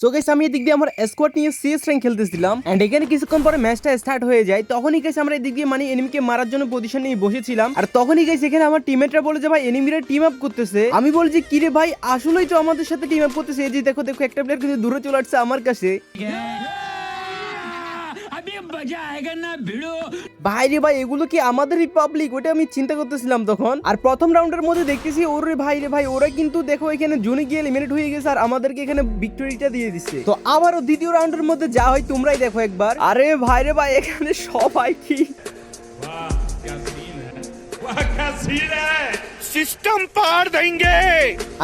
So গেছে আমি এদিক দিয়ে আমার স্কোয়াড নিয়ে সিএস র্যাঙ্ক খেলতেছিলাম অ্যান্ড এখানে কিছুক্ষণ পরে ম্যাচটা স্টার্ট হয়ে যায়। তখনই গেছে আমরা এদিক দিয়ে মানে এনিমিকে মারার জন্য পজিশন নিয়ে বসেছিলাম, আর তখনই গেছে এখানে আমার টিমমেটরা বলে যে, ভাই এনিমিরা টিম আপ করতেছে। আমি বলি যে, কিরে ভাই, আসলেই তো আমাদের সাথে টিম আপ করতেছে। এই যে দেখো দেখো, একটা প্লেয়ার কিন্তু দূরে চলে আসছে আমার কাছে। ভাই রে ভাই এগুলো কি আমাদের রিপাবলিক? ওটা আমি চিন্তা করতেছিলাম তখন। আর প্রথম রাউন্ডের মধ্যে দেখতেছি ওর ভাই রে ভাই ওরা কিন্তু দেখো এখানে জুনে গিয়ে এলিমিনেট হয়ে গেছে আর আমাদেরকে এখানে ভিক্টোরিটা দিয়ে দিচ্ছে। তো আবারও দ্বিতীয় রাউন্ডের মধ্যে যা হয় তোমরাই দেখো একবার। আরে ভাই রে ভাই এখানে সবাই কি? সিস্টেম পার দেঙ্গে।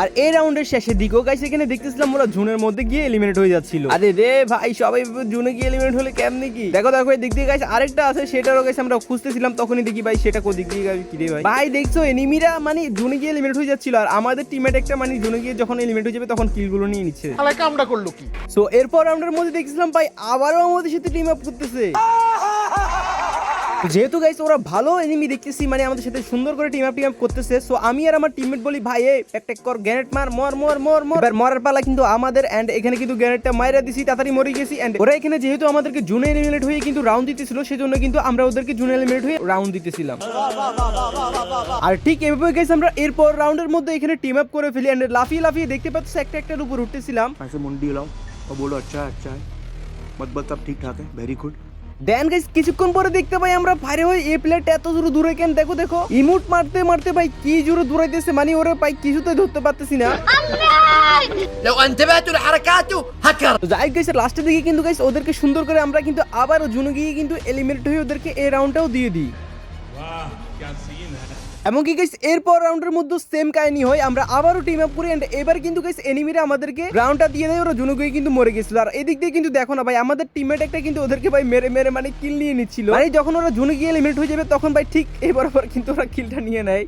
আর এই রাউন্ডের শেষের দিকেও গাইস এখানে দেখতেছিলাম ওরা জুনের মধ্যে গিয়ে এলিমিনেট হয়ে যাচ্ছিল। আরে রে ভাই সবাই জুনে গিয়ে এলিমিনেট হলে কেমনে কি? দেখো দেখো এই দিক দিয়ে গাইস আরেকটা আছে সেটারও গাইস আমরা খুঁজতেছিলাম তখনই দেখি ভাই সেটা কোদিক দিয়ে গাইস কি রে ভাই? ভাই দেখছ এনিমিরা মানে জুনে গিয়ে এলিমিনেট হয়ে যাচ্ছিল আর আমাদের টিমেট একটা মানে জুনে গিয়ে যখন এলিমিনেট হয়ে যাবে তখন কিলগুলো নিয়ে নিচ্ছে। তাহলে কামটা করল কি? সো এরপর রাউন্ডের মধ্যে দেখছিলাম ভাই আবারও আমাদের সাথে টিম আপ করতেছে। যেহেতু গাইস ওরা ভালো এনিমি দেখতেছি মানে আমাদের সাথে সুন্দর করে টিম আপ টিম আপ করতেছে সো আমি আর আমার টিমমেট বলি, ভাই একটা কর গ্যানেট মার, মর মর মর মর। এবার মরার পালা কিন্তু আমাদের এন্ড এখানে কিন্তু গ্যানেটটা মাইরা দিছি, তাড়াতাড়ি মরে গেছি এন্ড ওরা এখানে যেহেতু আমাদেরকে জুনে এলিমিনেট হয়ে কিন্তু রাউন্ড দিতেছিল, সেজন্য কিন্তু আমরা ওদেরকে জুনে এলিমিনেট হয়ে রাউন্ড দিতেছিলাম। আর ঠিক এভাবে গাইস আমরা এরপর রাউন্ডের মধ্যে এখানে টিম আপ করে ফেলি এন্ড লাফিয়ে লাফিয়ে দেখতে পাচ্ছি একটা একটার উপর উঠতেছিলাম। মুন্ডি হলাম ও বলো আচ্ছা আচ্ছা। মতবল সব ঠিকঠাক হ্যাঁ ভেরি গুড দেন গাইস কিছুক্ষণ পরে দেখতে পাই আমরা ফাইরে হয়ে এই প্লেট এত জোরে দূরে কেন? দেখো দেখো। ইমোট মারতে মারতে ভাই কি জোরে দূরাইতেছে? মানে ওরে ভাই কিছুতে ধরতে পারতেছি না। لو انتبهت لحركاته هكر যাই গাইস লাস্টে দিকে কিন্তু গাইস ওদেরকে সুন্দর করে আমরা কিন্তু আবার জুনু গিয়ে কিন্তু এলিমিনেট হয়ে ওদেরকে এই রাউন্ডটাও দিয়ে দিই। বাহ ক্যা এমনকি গাইস এরপর রাউন্ডের মধ্যে সেম কাহিনী হয়, আমরা আবারও টিম আপ করি এন্ড এবার কিন্তু গাইস এনিমিরা আমাদেরকে রাউন্ডটা দিয়ে দেয়, ওরা জুনুগুই কিন্তু মরে গেছিল। আর এদিক দিয়ে কিন্তু দেখো না ভাই, আমাদের টিমমেট একটা কিন্তু ওদেরকে ভাই মেরে মেরে মানে কিল নিয়ে নিচ্ছিল। মানে যখন ওরা জুনু গিয়ে এলিমিনেট হয়ে যাবে, তখন ভাই ঠিক এই বরাবর কিন্তু ওরা কিলটা নিয়ে নেয়।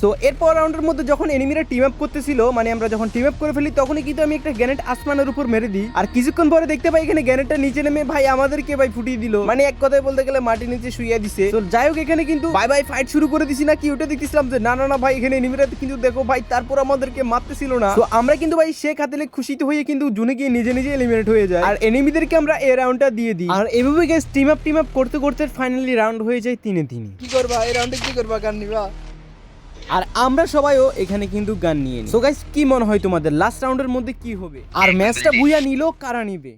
সো এরপর রাউন্ডের মধ্যে যখন এনিমিরা টিম আপ করতেছিল মানে আমরা যখন টিম আপ করে ফেলি, তখনই কিন্তু আমি একটা গ্যানেট আসমানের উপর মেরে দিই। আর কিছুক্ষণ পরে দেখতে পাই এখানে গ্যানেটটা নিচে নেমে ভাই আমাদেরকে ভাই ফুটিয়ে দিল। মানে এক কথায় বলতে গেলে মাটির নিচে শুয়ে দিছে। তো যাই হোক, এখানে কিন্তু বাই বাই ফাইট শুরু করে দিছি না, কি ওটা দেখতেছিলাম যে না না না, ভাই, এখানে এনিমিরা কিন্তু দেখো ভাই, তারপর আমাদেরকে মারতেছিল না। তো আমরা কিন্তু ভাই শেখ হাতেলে খুশিতে হয়ে কিন্তু জুনে গিয়ে নিজে নিজে এলিমিনেট হয়ে যায়। আর এনিমিদেরকে আমরা এই রাউন্ডটা দিয়ে দিই। আর এভাবে guys team up team up করতে করতে ফাইনালি রাউন্ড হয়ে যায় তিনে তিনে। কি করবা? এই রাউন্ডে কি করবা নিবা আর আমরা সবাইও এখানে কিন্তু গান নিয়ে নিই সো গাইস কি মনে হয় তোমাদের? লাস্ট রাউন্ডের মধ্যে কি হবে? আর ম্যাচটা বুইয়া নিল কারা নিবে?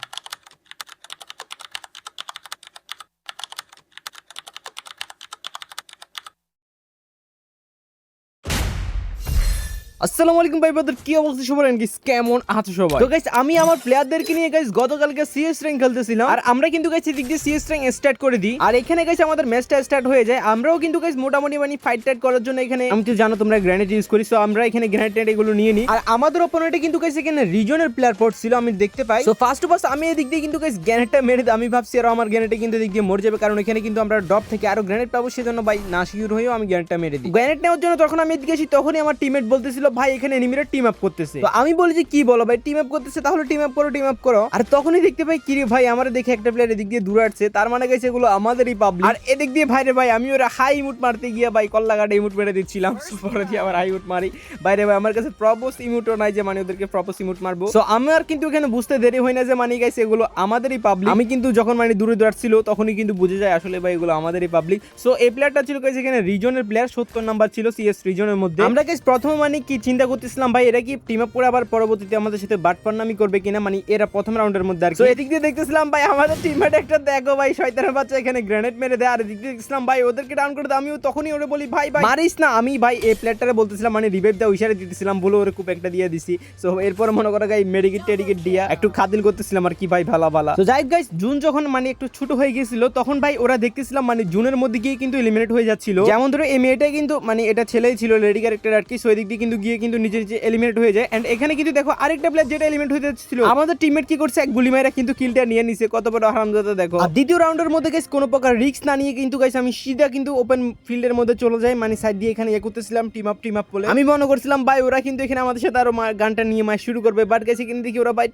আসসালামু আলাইকুম ভাই ব্রাদার কি অবস্থা? সবার কেমন আছো সবাই? তো গাইস আমি আমার প্লেয়ারদেরকে নিয়ে গাইস গতকালকে সিএস র্যাঙ্ক খেলতেছিলাম। আর আমরা কিন্তু গাইস এদিক দিয়ে সিএস র্যাঙ্ক স্টার্ট করে দিই। আর এখানে গাইস আমাদের ম্যাচটা স্টার্ট হয়ে যায়। আমরাও কিন্তু গাইস মোটামুটি মানে ফাইট টাইট করার জন্য এখানে আমি তো জানো তোমরা গ্রেনেড ইউজ করি সো আমরা এখানে এগুলো নিয়ে নিই। আর আমাদের অপোনেন্টে কিন্তু গাইস এখানে রিজনের প্লেয়ার পড়ছিল আমি দেখতে পাই। সো ফার্স্ট অফ আমি এদিক দিয়ে কিন্তু গাইস গ্রেনেডটা মেরে আমি ভাবছি আর আমার গ্রেনেডে কিন্তু এদিক দিয়ে মরে যাবে কারণ এখানে কিন্তু আমরা ড্রপ থেকে আরও গ্রেনেড পাবো সেজন্য ভাই না শিওর হয়েও আমি গ্রেনেডটা মেরে দিই। গ্রেনেড নেওয়ার জন্য তখন আমি এদিকে আসি তখনই আমার টিমমেট বলতেছিল ভাই এখানে এনিমিরা টিম আপ করতেছে। তো আমি বলি যে কি বলো ভাই টিম আপ করতেছে তাহলে টিম আপ করো টিম আপ করো। আর তখনই দেখতে পাই কিরে ভাই আমার দেখে একটা প্লেয়ার এদিক দিয়ে দূরে আসছে। তার মানে গেছে এগুলো আমাদেরই পাবলিক আর এদিক দিয়ে ভাই রে ভাই আমি ওরা হাই ইমুট মারতে গিয়ে ভাই কল্লা কাটে ইমুট মেরে দিচ্ছিলাম। পরে দিয়ে আবার হাই ইমুট মারি। বাইরে ভাই আমার কাছে প্রপোজ ইমুটও নাই যে মানে ওদেরকে প্রপোজ ইমুট মারবো। সো আমার কিন্তু এখানে বুঝতে দেরি হয় না যে মানে গাইছে এগুলো আমাদেরই পাবলিক আমি কিন্তু যখন মানে দূরে দূরে ছিল তখনই কিন্তু বুঝে যায় আসলে ভাই এগুলো আমাদেরই পাবলিক সো এই প্লেয়ারটা ছিল গাইছে এখানে রিজনের প্লেয়ার সত্তর নাম্বার ছিল সিএস রিজনের মধ্যে। আমরা গাইস প্রথমে মানে কি চিন্তা করতেছিলাম ভাই এরা কি টিম আপ করে আবার পরবর্তীতে আমাদের সাথে বাটপান্নামি করবে কিনা? মানে এরা প্রথম রাউন্ডের মধ্যে আর কি। এদিক দিয়ে দেখতেছিলাম ভাই আমাদের টিমমেট একটা দেখো ভাই শয়তানের বাচ্চা এখানে গ্রেনেড মেরে দেয়। আর এদিক দিয়ে দেখছিলাম ভাই ওদেরকে ডাউন করে দেয় আমিও তখনই ওরে বলি ভাই ভাই। মারিস না আমি ভাই এই প্লেয়ারটারে বলতেছিলাম মানে রিভাইভ দেওয়া ইশারা দিতেছিলাম বলে ওরে খুব একটা দিয়ে দিছি। সো এরপর মনে করো গাই মেডিকেট টেডিকেট দিয়া একটু খাতিল করতেছিলাম আর কি ভাই ভালো ভালো। তো যাই গাইস জুন যখন মানে একটু ছোট হয়ে গেছিল তখন ভাই ওরা দেখতেছিলাম মানে জুনের মধ্যে গিয়ে কিন্তু এলিমিনেট হয়ে যাচ্ছিল। যেমন ধরো এই মেয়েটাই কিন্তু মানে এটা ছেলেই ছিল লেডি ক্যারেক্টার আর কি। সো এদিক দিয়ে কিন্তু গিয়ে কিন্তু নিজে নিজে এলিমিনেট হয়ে যায়। এন্ড এখানে কিন্তু দেখো আরেকটা প্লেয়ার যেটা এলিমেন্ট হয়ে যাচ্ছিল আমাদের টিমমেট কি করছে? এক গুলি মাইরা কিন্তু কিলটা নিয়ে নিছে। কত বড় হারামজাদা দেখো। আর দ্বিতীয় রাউন্ডের মধ্যে গাইস কোনো প্রকার রিস্ক না নিয়ে কিন্তু গাইস আমি সিধা কিন্তু ওপেন ফিল্ডের মধ্যে চলে যাই। মানে সাইড দিয়ে এখানে ইয়ে করতেছিলাম টিম আপ টিম আপ বলে। আমি মনে করছিলাম ভাই ওরা কিন্তু এখানে আমাদের সাথে আরও গানটা নিয়ে মাস শুরু করবে। বাট গেছে কিন্তু দেখি ওরা ভাই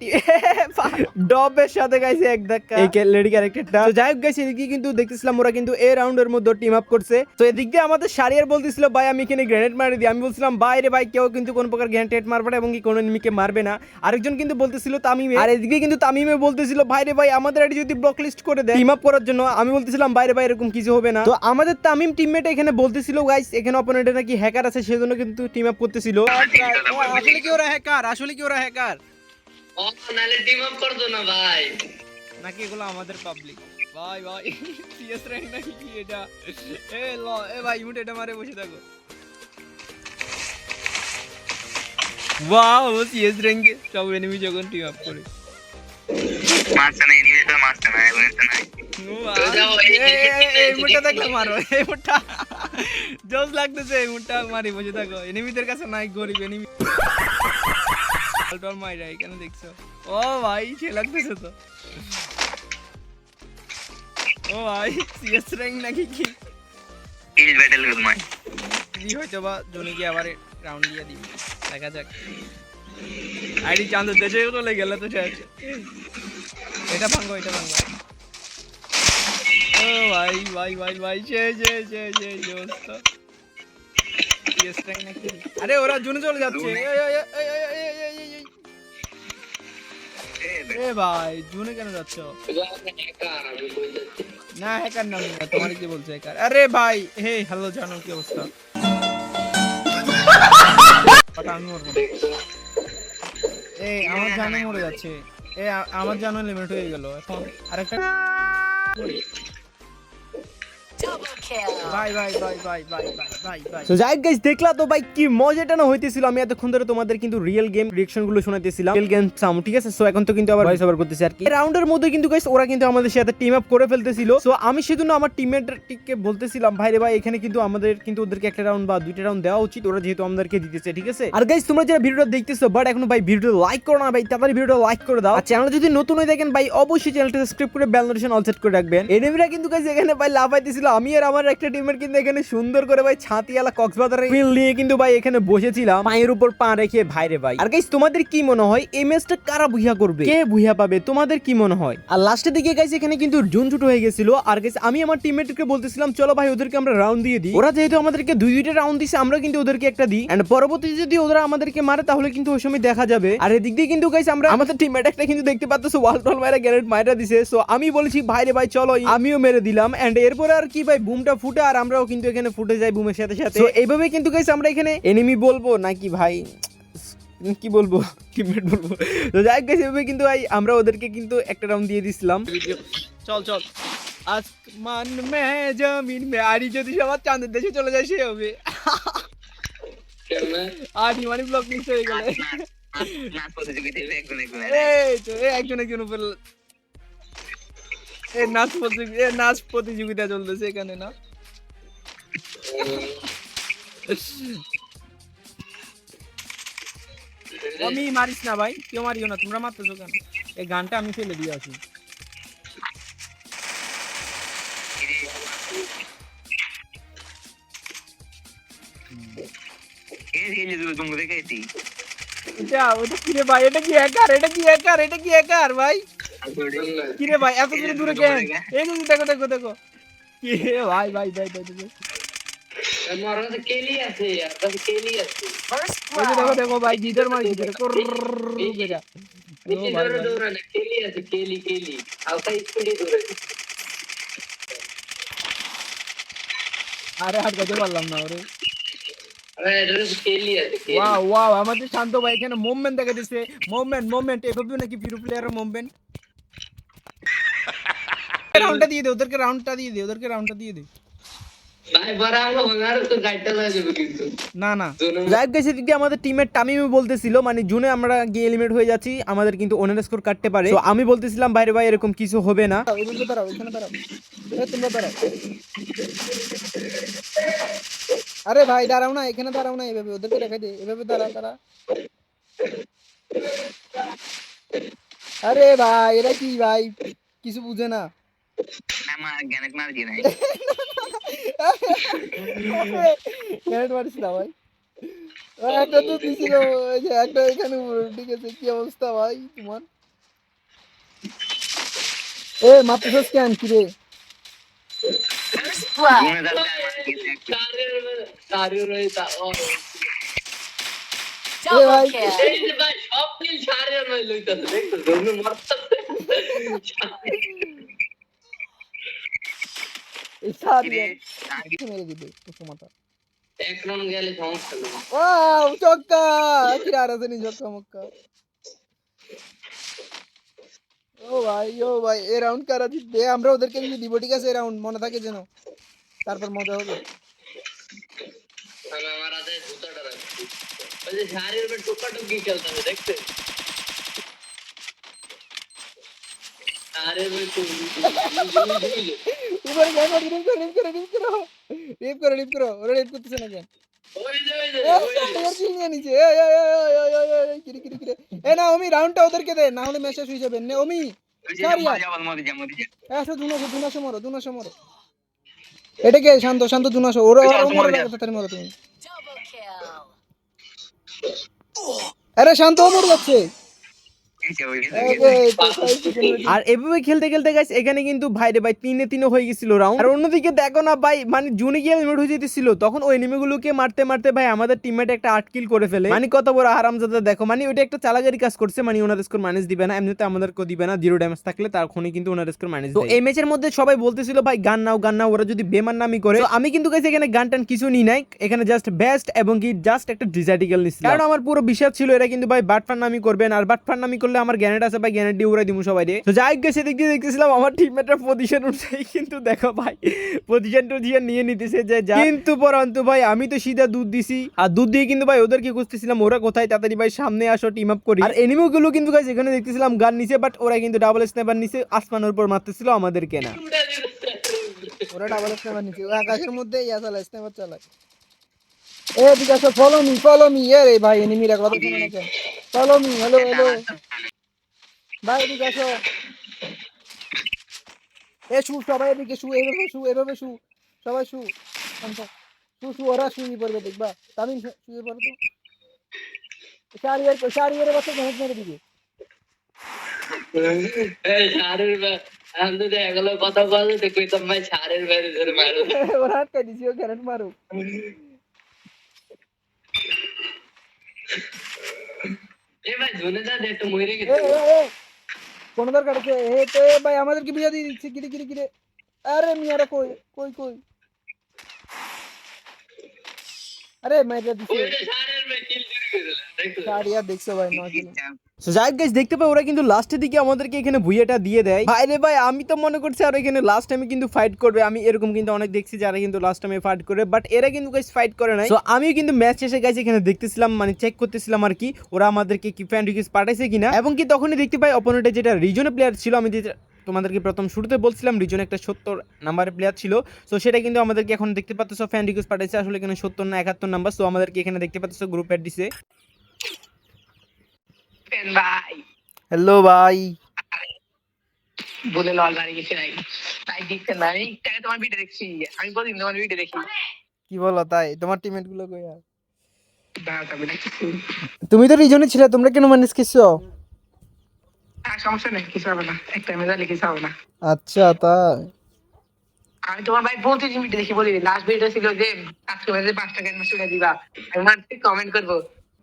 ডবের সাথে গাইছে এক ধাক্কা। এই লেডি ক্যারেক্টারটা তো যাই হোক গাইছে এদিকে কিন্তু দেখতেছিলাম ওরা কিন্তু এই রাউন্ডের মধ্যে টিম আপ করছে। তো এদিক দিয়ে আমাদের সারিয়ার বলতেছিল ভাই আমি এখানে গ্রেনেড মারি দিই। আমি বলছিলাম ভাই রে ভাই কেউ কেউ কিন্তু কোনো প্রকার গ্যান্টেড মারবে না এবং কি কোনো এনিমিকে মারবে না। আরেকজন কিন্তু বলতেছিল তামিমে। আর এদিকে কিন্তু তামিমে বলতেছিল ভাই রে ভাই আমাদের আইডি যদি ব্লক লিস্ট করে দেয় টিম আপ করার জন্য আমি বলতেছিলাম বাইরে বাইরে এরকম কিছু হবে না। তো আমাদের তামিম টিমমেট এখানে বলতেছিল গাইস এখানে অপোনেন্টে নাকি হ্যাকার আছে সেজন্য কিন্তু টিম আপ করতেছিল। আসলে কি ওরা হ্যাকার আসলে কি ওরা হ্যাকার ও নালে টিম আপ করতো না ভাই। নাকি এগুলো আমাদের পাবলিক ভাই ভাই সিএস র্যাঙ্ক নাকি কি এটা? এ ল এ ভাই ইমোট এটা মারে বসে থাকো। ওয়াও সিএস র্যাঙ্কে সব এনিমি যখন টিম আপ করে মারছে না এনিমি তো মারছে না এখন তো নাই Wow, যাও, এই- এই- এই- এই মুটটা দেখলে মারো এই মুটটা জোস লাগতেছে এই মুটটা মারি বসে থাকো এনিমিদের কাছে নাই গরিব এনিমি টল মাইরা এখানে দেখছ ও ভাই সে লাগতেছে তো ও ভাই সিএস র্যাঙ্ক নাকি কি ইজ ব্যাটেল গুড মাই কি হয়তো বা জনিকে আবার রাউন্ড দিয়ে দিবি। দেখা যাক। আইডি চান্দ দেশে চলে গেলে তো শেষ এটা ভাঙ্গো এটা ভাঙ্গো ও ভাই ভাই ভাই ভাই সে সে সে সে দোস্ত আরে ওরা জুনে চলে যাচ্ছে। এ ভাই জুনে কেন যাচ্ছ? না হ্যাকার নাম তোমার কি বলছে হ্যাকার। আরে ভাই হে হ্যালো জানো কি অবস্থা? আমি মরবো এই আমার জানে মরে যাচ্ছে। এই আমার জানো লিমিট হয়ে গেল। এখন আরেকটা যাই গাইস দেখলা তো ভাই, কি মজাটা না হইতেছিল? আমি এতক্ষণ ধরে তোমাদের কিন্তু রিয়েল গেমগুলো রিয়েল গেম ঠিক আছে? সো এখন তো কিন্তু আবার ভয়েস ওভার করতেছে আর কি। রাউন্ডের মধ্যে কিন্তু গাইস ওরা কিন্তু আমাদের সাথে টিম আপ করে ফেলতেছিল। সো আমি সেজন্য আমার টিমমেটকে বলতেছিলাম, ভাই রে ভাই, এখানে কিন্তু আমাদের, কিন্তু ওদেরকে একটা রাউন্ড বা দুইটা রাউন্ড দেওয়া উচিত। ওরা যেহেতু আমাদেরকে দিতেছে ঠিক আছে? আর গাইস তোমরা যারা ভিডিওটা দেখতেছো বাট এখন ভাই ভিডিও লাইক করো না, ভাই, তাড়াতাড়ি ভিডিওটা লাইক করে দাও। আর চ্যানেল যদি নতুন হয়ে দেখেন ভাই, অবশ্যই চ্যানেলটা সাবস্ক্রাইব করে বেল নোটিফিকেশন অল সেট করে রাখবেন। এনিমিরা কিন্তু গাইস এখানে, ভাই, লাফাইতেছিল। আমি আর আমার একটা টিমের কিন্তু এখানে সুন্দর করে ভাই ছাতিয়ালা কক্সবাজারের ফিল নিয়ে কিন্তু ভাই এখানে বসেছিলাম। পায়ের উপর পা রেখে ভাইরে ভাই। আর গাইস তোমাদের কি মনে হয় এই ম্যাচটা কারা বুঝা করবে? কে বুঝা পাবে? তোমাদের কি মনে হয়? আর লাস্টের দিকে গাইস এখানে কিন্তু জুন ছুটো হয়ে গেছিল। আর গাইস আমি আমার টিমমেটকে বলতেছিলাম চলো ভাই ওদেরকে আমরা রাউন্ড দিয়ে দিই। ওরা যেহেতু আমাদেরকে দুই দুইটা রাউন্ড দিছে আমরা কিন্তু ওদেরকে একটা দিই। এন্ড পরবর্তীতে যদি ওরা আমাদেরকে মারে তাহলে কিন্তু ওই সময় দেখা যাবে। আর এদিক দিয়ে কিন্তু গাইস আমরা আমাদের টিমমেট একটা কিন্তু দেখতে পাচ্ছ ওয়াল টল মাইরা গ্যারেট মাইরা দিছে। সো আমি বলেছি ভাই রে ভাই চলো আমিও মেরে দিলাম। এন্ড এরপরে আর কি ভাই বুমটা ফুটে আর আমরাও কিন্তু এখানে ফুটে যাই বুমের সাথে সাথে। So, এইভাবে কিন্তু গাইস আমরা এখানে এনিমি বলব নাকি ভাই? কি বলব? টিমমেট বলব? তো যাই হোক এভাবে কিন্তু ভাই আমরা ওদেরকে কিন্তু একটা রাউন্ড দিয়ে দিছিলাম। চল চল। আসমান মে জমিন মে আরি যদি সবার চাঁদের দেশে চলে যায় সে হবে। আরি মানে ব্লক মিস হয়ে গেলে। নাচ প্রতিযোগিতায় একজন একজন এই তো একজন একজন উপর এই নাচ প্রতিযোগিতা নাচ প্রতিযোগিতা চলতেছে এখানে না? আমি মারিস না ভাই কেউ মারিও না তোমরা মারতেছো কেন? এই গানটা আমি ফেলে দিয়ে আসি। তুমি এটা ওটা কি রে ভাই? এটা কি হ্যাকার এটা কি হ্যাকার এটা কি হ্যাকার ভাই? কিরে ভাই এত দূরে দূরে কেন? এই দেখো দেখো দেখো। কি রে ভাই ভাই ভাই ভাই দেখো পারলাম না ওরে। ওয়াও আমাদের শান্ত ভাই এখানে মোমেন্ট দেখা দিচ্ছে মোমেন্ট মোমেন্ট এভাবে নাকি ফিরু প্লেয়ারের মোমেন্ট রাউন্ডটা দিয়ে দে ওদেরকে রাউন্ডটা দিয়ে দে ওদেরকে রাউন্ডটা দিয়ে দে। ভাই বড় আমরা ভাঙার তো গাইডটা লাগে কিন্তু। না না। জোনে- যাই গেছে দিক দিয়ে আমাদের টিমের টামিমে বলতেছিল মানে জুনে আমরা গিয়ে এলিমিনেট হয়ে যাচ্ছি আমাদের কিন্তু ওনার স্কোর কাটতে পারে। তো আমি বলতেছিলাম বাইরে ভাই এরকম কিছু হবে না। দাঁড়াও আরে ভাই দাঁড়াও না এখানে দাঁড়াও না এভাবে ওদেরকে রেখে দে এভাবে দাঁড়াও তারা আরে ভাই এরা কি ভাই? কিছু বুঝে না। আমার গ্যানেট মারবি না গ্যানেট মারিস না ভাই একটা তো দিছিল একটা এখানে ঠিক আছে কি অবস্থা ভাই তোমার? এ মাত্র কেন কি রে? সব কিল সারের লইতাছে দেখো মরতাছে। মেরে দিবে কুসুমাটা। এক রাউন্ড গেলে সমস্যা নেই। ওয়াও চক্কা! কি আর আছে নি চক্কা মক্কা। ও ভাই ও ভাই রাউন্ড কারা জিতবে? আমরা ওদেরকে দিয়ে দিব ঠিক আছে? রাউন্ড মনে থাকে যেন। তারপর মজা হবে। আমি আমার হাতে জুতাটা রাখছি। ওই যে সারের উপর টোকা টুকি খেলতাম দেখতে? সারের উপর টুকি উপরে গেম রিপ করো রিপ করো রিপ করো। রিপ করো রিপ করো ওরা রিপ করতেছে না কেন? ওই যে ওই যে এ, ওই যে। এর কিল নিয়ে নিচে এ, এ, এ, এ, এ, এ, এ, কিরে কিরে কিরে। এ না ওমি রাউন্ডটা ওদেরকে দে না হলে ম্যাচটা শুয়ে যাবে। নে ওমি সরি মরে যাব মরে যা মরে যা আসো দুনাশো দুনাশো মরো দুনাশো মরো। এটা কে? শান্ত শান্ত দুনাশো ওরা মরে তুমি। আরে শান্ত ও মরে যাচ্ছে। আর এভাবে খেলতে খেলতে গাইস এখানে কিন্তু ভাই রে ভাই তিনে তিনে হয়ে গেছিল রাউন্ড আর অন্যদিকে দেখো না ভাই মানে জুনি গিয়ে হেলমেট হয়ে যেতেছিল তখন ওই এনিমিগুলোকে মারতে মারতে ভাই আমাদের টিমমেট একটা আট কিল করে ফেলে। মানে কত বড় হারামজাদা দেখো মানে ওটা একটা চালাগারি কাজ করছে মানে ওনার স্কোর মাইনাস দিবে না এমনিতে আমাদেরকে দিবে না জিরো ড্যামেজ থাকলে তার তখনই কিন্তু ওনার স্কোর মাইনাস তো এই ম্যাচের মধ্যে সবাই বলতেছিল ভাই গান নাও গান নাও ওরা যদি বেমান নামি করে। তো আমি কিন্তু গাইস এখানে গান টান কিছু নি নাই এখানে জাস্ট বেস্ট এবং কি জাস্ট একটা ডিজার্টিক্যাল নিচ্ছি কারণ আমার পুরো বিশ্বাস ছিল এরা কিন্তু ভাই বাটফার নামি করবেন আর বাটফার নামি করলে আমার গ্যানেট আছে ভাই গ্যানেট দিয়ে উড়াই দিব সবাই দিয়ে তো যাই গেছে দিয়ে দেখতেছিলাম আমার টিমমেটের পজিশন উঠছেই কিন্তু দেখো ভাই পজিশন টজিশন নিয়ে নিতেছে যে যা। কিন্তু পরন্তু ভাই আমি তো সিধা দুধ দিছি। আর দুধ দিয়ে কিন্তু ভাই ওদেরকে খুঁজতেছিলাম ওরা কোথায়? তাড়াতাড়ি ভাই সামনে আসো টিম আপ করি। আর এনিমি গুলো কিন্তু গাইস এখানে দেখতেছিলাম গান নিচে বাট ওরা কিন্তু ডাবল স্ন্যাপার নিচে আসমানের উপর মারতেছিল আমাদেরকে না। ওরা ডাবল স্ন্যাপার নিচে ওরা আকাশের মধ্যে ইয়া চালায় স্ন্যাপার চালায়। এ আসো ফলো মি ফলো মি এ রে ভাই এনিমিরা কথা শুনে না ফলো মি হ্যালো হ্যালো ভাই আসো এ শু সবাই এদিকে শু এভাবে শু এভাবে শু সবাই শু। শু শু ওরা শুয়ে পড়বে দেখবা। তামিম শুয়ে পড়ো তো? চারিয়ার চারিয়ার বাচ্চা ঘরে মেরে দিবে এই উপর আমি তো এগুলো কথা বলতে তো কইতাম ভাই সারের বাইরে ধরে মারো ওরা আটকাই দিছি ও ক্যারেট মারো এ ভাই জোনে দা একটু মরে এ, গেছে এ, এ, কোন দরকার আছে এ তো ভাই আমাদেরকে বিয়া দিয়ে দিচ্ছে কিরে কিরে কিরে। আরে মিয়ারা কই কই কই? আরে মাইরা দিছে। ওই সারের ভাই কিল চুরি করে দিলেন যাই দেখতে পাই ওরা কিন্তু লাস্টের দিকে আমাদেরকে এখানে ভুইয়াটা দিয়ে দেয়। ভাই রে ভাই আমি তো মনে করছি আর এখানে লাস্ট টাইমে কিন্তু ফাইট করবে। আমি এরকম কিন্তু অনেক দেখছি যারা কিন্তু লাস্ট টাইমে ফাইট করে বাট এরা কিন্তু গাইস ফাইট করে নাই। তো আমি কিন্তু ম্যাচ শেষে গাইস এখানে দেখতেছিলাম মানে চেক করতেছিলাম আর কি ওরা আমাদেরকে কি ফ্যান রিকোয়েস্ট পাঠাইছে কিনা। এবং কি তখনই দেখতে পাই অপোনেন্টে যেটা রিজনে প্লেয়ার ছিল আমি যেটা তোমাদেরকে প্রথম শুরুতে বলছিলাম রিজন একটা সত্তর নাম্বারের প্লেয়ার ছিল। সো সেটা কিন্তু আমাদেরকে এখন দেখতে পাচ্ছ ফ্যান রিকোয়েস্ট পাঠাইছে আসলে এখানে সত্তর না একাত্তর নাম্বার সো আমাদেরকে এখানে দেখতে পাচ্ছ গ্রুপ অ্যাড দিছে। ভাই হ্যালো ভাই বলে লল বাড়ি গেছে নাই তাই দেখছেন না? আমি টাকা তোমার ভিডিও দেখছি। আমি বলি তোমার ভিডিও দেখি। কি বলো তাই? তোমার টিমমেটগুলো কই আর? তুমি তো রিজনে ছিলে তোমরা কেন ম্যানেজ করছ? আর সমস্যা নেই কিছু হবে না। একটা মেজালে কিছু হবে না। আচ্ছা তাই। আমি তোমার ভাই প্রতিদিন ভিডিও দেখি বলি লাস্ট ভিডিও ছিল যে আজকে মেজে পাঁচ টাকা শুনে দিবা। আমি কমেন্ট করব।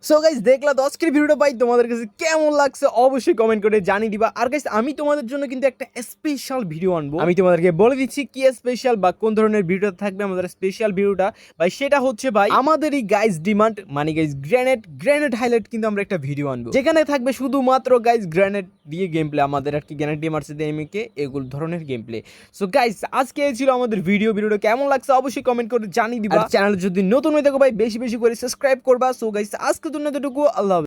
সো গাইস দেখলা তো আজকের ভিডিওটা ভাই তোমাদের কাছে কেমন লাগছে অবশ্যই কমেন্ট করে জানিয়ে দিবা। আর গাইস আমি তোমাদের জন্য কিন্তু একটা স্পেশাল ভিডিও আনব। আমি তোমাদেরকে বলে দিচ্ছি কি স্পেশাল বা কোন ধরনের ভিডিও থাকবে আমাদের স্পেশাল ভিডিওটা ভাই, সেটা হচ্ছে ভাই, আমাদের এই গাইস ডিমান্ড মানে গাইস গ্রেনেড গ্রেনেড হাইলাইট কিন্তু আমরা একটা ভিডিও আনব। যেখানে থাকবে শুধুমাত্র গাইস গ্রেনেড দিয়ে গেম প্লে আমাদের আর কি গ্রেনেড মারছে এমিকে এগুলো ধরনের গেম প্লে সো গাইস আজকে ছিল আমাদের ভিডিও ভিডিওটা কেমন লাগছে অবশ্যই কমেন্ট করে জানিয়ে দিবা। চ্যানেল যদি নতুন হয়ে থাকো ভাই, বেশি বেশি করে সাবস্ক্রাইব করবা। সো গাইস আজকে জন্য এতটুকু আল্লাহ।